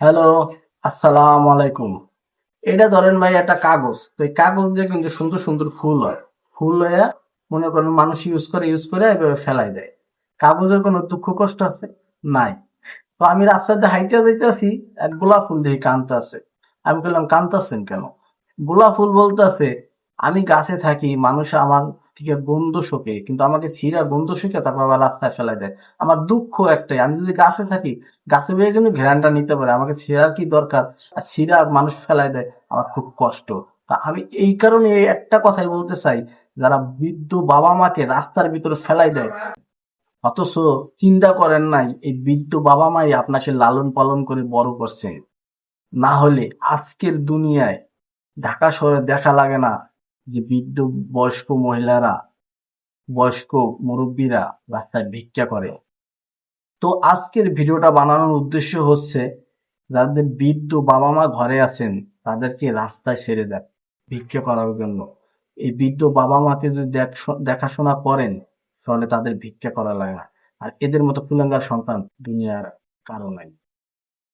Hello, আসসালাম আলাইকুম। এটা ধরেন ভাই একটা কাগজ। তো এই কাগজ দিয়ে কিন্তু সুন্দর সুন্দর ফুল হয়। ফুল হয়ে মনে করেন মানুষ ইউজ করে ইউজ করে এভাবে ফেলাই দেয়। কাগজের কোনো দুঃখ কষ্ট আছে? নাই। তো আমি রাস্তাতে হাইটে যাইতেছি, এক গোলাপ ফুল দিয়ে কানতে আছে। আমি বললাম কানতেছেন কেন? গোলাপ ফুল বলতেছে, আমি গাছে থাকি, মানুষ আমার থেকে গন্ধ শোকে, কিন্তু আমাকে ছিঁড়া গন্ধ শুকে তারপর আবার রাস্তায় ফেলাই দেয়। আমার দুঃখ একটাই, আমি যদি গাছে থাকি, গাছে বেয়ে কিন্তু ঘেরানটা নিতে পারে, আমাকে ছিঁড়ার কি দরকার? আর ছিঁড়া মানুষ ফেলাই দেয়, আমার খুব কষ্ট। তা আমি এই কারণে একটা কথাই বলতে চাই, যারা বৃদ্ধ বাবা মাকে রাস্তার ভিতরে ফেলাই দেয়, অথচ চিন্তা করেন নাই, এই বৃদ্ধ বাবা মাই আপনাকে লালন পালন করে বড় করছে। না হলে আজকের দুনিয়ায় ঢাকা শহরে দেখা লাগে না যে বৃদ্ধ বয়স্ক মহিলারা, বয়স্ক মুরব্বীরা রাস্তায় ভিক্ষা করে। তো আজকের ভিডিওটা বানানোর উদ্দেশ্য হচ্ছে, যাদের বৃদ্ধ বাবা মা ঘরে আছেন, তাদেরকে রাস্তায় ছেড়ে দেন, ভিক্ষা করার জন্য। এই বৃদ্ধ বাবা মাকে যদি দেখ- দেখাশোনা করেন, তাহলে তাদের ভিক্ষা করা লাগে না। আর এদের মতো কুলাঙ্গার সন্তান দুনিয়ার কারও নাই।